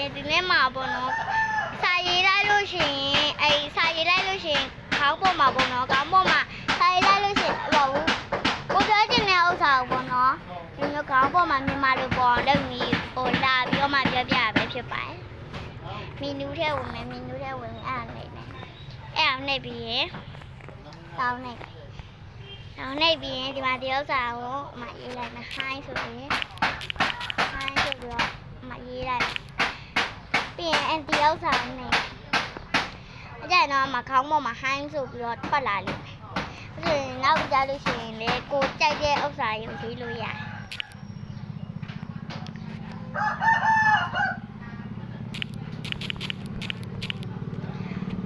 ရှင်ဒီနေ့မှာပေါ့နော်စာရေးလိုက်လို့ရှရင်အဲစာရေးလိုက်လို့ရှရင်ခေါင်းပေါ်မှာပေါ့နော်ခေါင်းပေါ်မှာစာရေးလိုက်လို့ရှရင်ဟိုကိုပြောချင်တဲ့ဥစ္စာကိုပေါ့နော်ဒီမျိုးခေါင်းပေါ်မှာမြန်မာလိုပေါ်အောင်လုပ်ပြီးဟိုလာပြီးတော့မှပြောပြရပဲဖြစ်ပါတယ်မီနူထဲဝင်မယ်မီနူထဲဝင်အဲ့ဒါနေမယ်အဲ့ဒါနေပြီးရင်တောင်းနေတောင်းနေပြီးရင်ဒီမှာဒီဥစ္စာကိုအမရေးလိုက်မယ်ဟိုင်းဆိုရင် ဟိုင်းဆိုပြီးတော့မရေးလိုက်ပြီးရင် အန်တီဥစ္စာနဲ့အကြိုင်တော့မခေါင်းပေါ်မှာဟိုင်းဆိုပြီးတော့ထွက်လာလိမ့်မယ်။ဆိုရင်နောက်ကြလို့ရှိရင်လေကိုကြိုက်တဲ့ဥစ္စာကိုရေးလို့ရတယ်။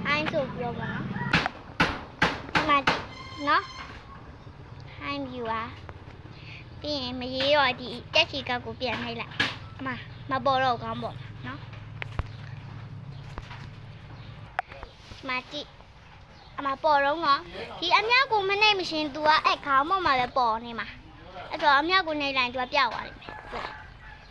ဟိုင်းဆိုပြီးတော့ပါနော်။ဒီမှာကြည့်နော်။ဟိုင်း view อ่ะပြီးရင်မရေးတော့ဒီတက်ချီကောက်ကိုပြန်နှိပ်လိုက်အမမပေါ်တော့ကောင်းပေါ့နော် မှာကြည့်အမပေါ်တော့နော်ဒီအမြောက်ကိုမနှိပ်မရှင် तू ကအဲ့ခေါင်းပေါ်မှာပဲပေါ်နေမှာအဲ့တော့အမြောက်ကိုနှိပ်လိုက် तू ကပြောက်သွားလိမ့်မယ်ဟုတ်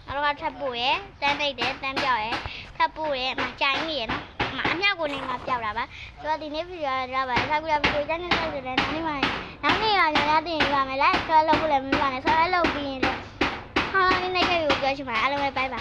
နောက်တော့ထပ်ပို့ရယ်တန်းပိတ်တယ်တန်းပြောက်ရယ်ထပ်ပို့ရယ်အမကြိုင်းနေရယ်နော်အမအမြောက်ကိုနှိပ်မှပြောက်တာပါဆိုတော့ဒီနေ့ဗီဒီယိုရပါဆက်ပြီးတော့ဗီဒီယိုကျန်နေဆက်တယ်နောက်နေ့မှနောက်နေ့ကညညတင်ရမယ်လားဆွဲလုပ်ဖို့လည်းမလုပ်ပါနဲ့ဆွဲလုပ်ပြီးရင်လည်းဟောင်းလေးနေကြပြီပြောချင်ပါအားလုံးပဲဘိုင်ပါ